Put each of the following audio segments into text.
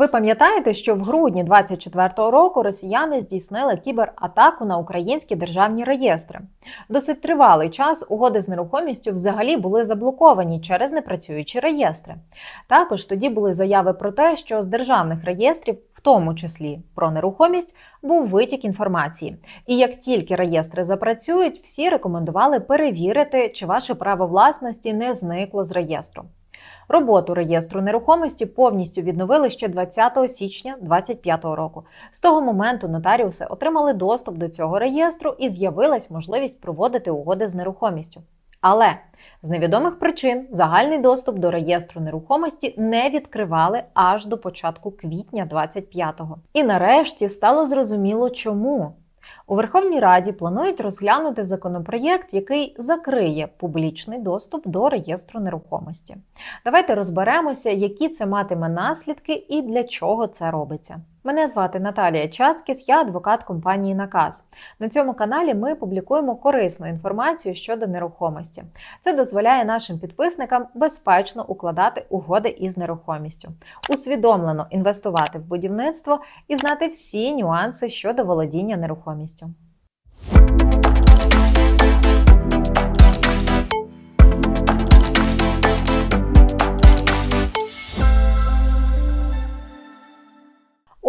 Ви пам'ятаєте, що в грудні 2024 року росіяни здійснили кібератаку на українські державні реєстри. Досить тривалий час угоди з нерухомістю взагалі були заблоковані через непрацюючі реєстри. Також тоді були заяви про те, що з державних реєстрів, в тому числі про нерухомість, був витік інформації. І як тільки реєстри запрацюють, всі рекомендували перевірити, чи ваше право власності не зникло з реєстру. Роботу реєстру нерухомості повністю відновили ще 20 січня 2025 року. З того моменту нотаріуси отримали доступ до цього реєстру і з'явилась можливість проводити угоди з нерухомістю. Але з невідомих причин загальний доступ до реєстру нерухомості не відкривали аж до початку квітня 25-го. І нарешті стало зрозуміло, чому. У Верховній Раді планують розглянути законопроєкт, який закриє публічний доступ до реєстру нерухомості. Давайте розберемося, які це матиме наслідки і для чого це робиться. Мене звати Наталія Чацкіс, я адвокат компанії Наказ. На цьому каналі ми публікуємо корисну інформацію щодо нерухомості. Це дозволяє нашим підписникам безпечно укладати угоди із нерухомістю, усвідомлено інвестувати в будівництво і знати всі нюанси щодо володіння нерухомістю.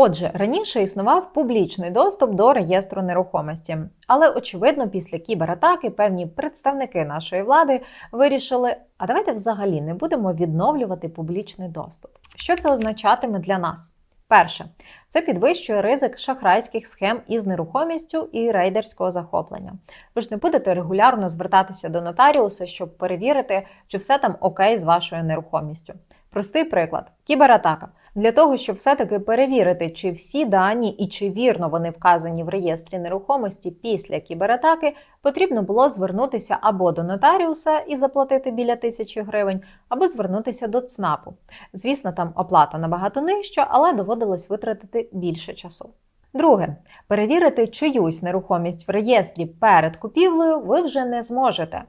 Отже, раніше існував публічний доступ до реєстру нерухомості, але очевидно, після кібератаки певні представники нашої влади вирішили: а давайте взагалі не будемо відновлювати публічний доступ. Що це означатиме для нас? Перше, це підвищує ризик шахрайських схем із нерухомістю і рейдерського захоплення. Ви ж не будете регулярно звертатися до нотаріуса, щоб перевірити, чи все там окей з вашою нерухомістю. Простий приклад: кібератака. Для того, щоб все-таки перевірити, чи всі дані і чи вірно вони вказані в реєстрі нерухомості після кібератаки, потрібно було звернутися або до нотаріуса і заплатити біля тисячі гривень, або звернутися до ЦНАПу. Звісно, там оплата набагато нижча, але доводилось витратити більше часу. Друге, перевірити чиюсь нерухомість в реєстрі перед купівлею ви вже не зможете.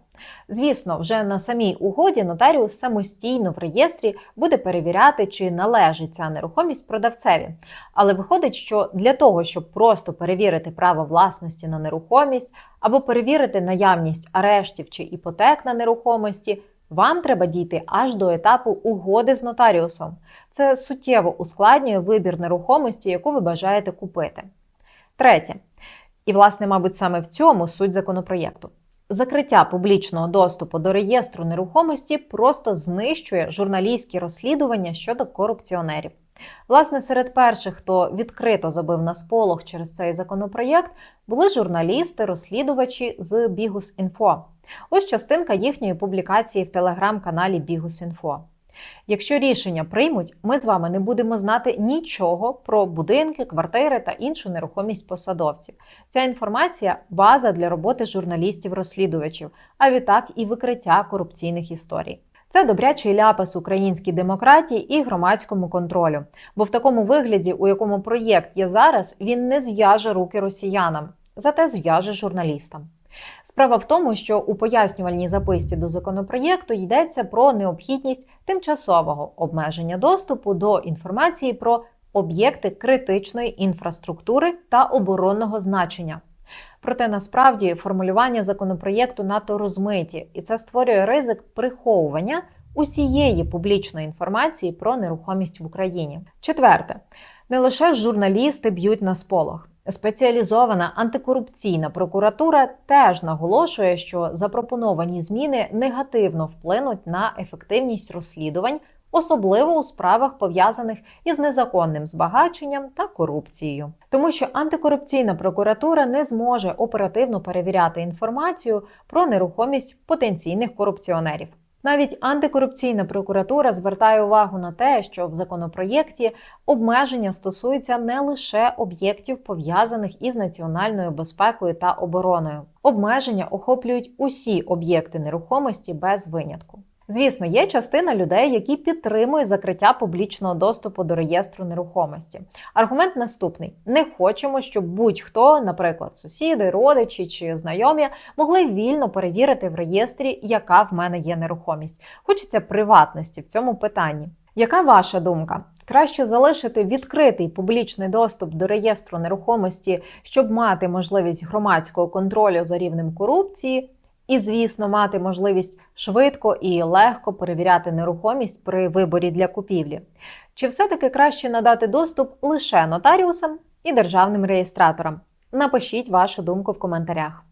Звісно, вже на самій угоді нотаріус самостійно в реєстрі буде перевіряти, чи належить ця нерухомість продавцеві. Але виходить, що для того, щоб просто перевірити право власності на нерухомість або перевірити наявність арештів чи іпотек на нерухомості, вам треба дійти аж до етапу угоди з нотаріусом. Це суттєво ускладнює вибір нерухомості, яку ви бажаєте купити. Третє. І, власне, мабуть, саме в цьому суть законопроєкту. Закриття публічного доступу до реєстру нерухомості просто знищує журналістські розслідування щодо корупціонерів. Власне, серед перших, хто відкрито забив на сполох через цей законопроєкт, були журналісти, розслідувачі з Бігус.Інфо. Ось частинка їхньої публікації в телеграм-каналі Бігус.Інфо. Якщо рішення приймуть, ми з вами не будемо знати нічого про будинки, квартири та іншу нерухомість посадовців. Ця інформація база для роботи журналістів-розслідувачів, а відтак і викриття корупційних історій. Це добрячий ляпас українській демократії і громадському контролю. Бо в такому вигляді, у якому проєкт є зараз, він не зв'яже руки росіянам, зате зв'яже журналістам. Справа в тому, що у пояснювальній записці до законопроєкту йдеться про необхідність тимчасового обмеження доступу до інформації про об'єкти критичної інфраструктури та оборонного значення. Проте насправді формулювання законопроєкту надто розмиті, і це створює ризик приховування усієї публічної інформації про нерухомість в Україні. Четверте, не лише журналісти б'ють на сполох. Спеціалізована антикорупційна прокуратура теж наголошує, що запропоновані зміни негативно вплинуть на ефективність розслідувань, особливо у справах пов'язаних із незаконним збагаченням та корупцією, тому що антикорупційна прокуратура не зможе оперативно перевіряти інформацію про нерухомість потенційних корупціонерів. Навіть антикорупційна прокуратура звертає увагу на те, що в законопроєкті обмеження стосуються не лише об'єктів, пов'язаних із національною безпекою та обороною. Обмеження охоплюють усі об'єкти нерухомості без винятку. Звісно, є частина людей, які підтримують закриття публічного доступу до реєстру нерухомості. Аргумент наступний: не хочемо, щоб будь-хто, наприклад, сусіди, родичі чи знайомі, могли вільно перевірити в реєстрі, яка в мене є нерухомість. Хочеться приватності в цьому питанні. Яка ваша думка? Краще залишити відкритий публічний доступ до реєстру нерухомості, щоб мати можливість громадського контролю за рівнем корупції, і, звісно, мати можливість швидко і легко перевіряти нерухомість при виборі для купівлі. Чи все-таки краще надати доступ лише нотаріусам і державним реєстраторам? Напишіть вашу думку в коментарях.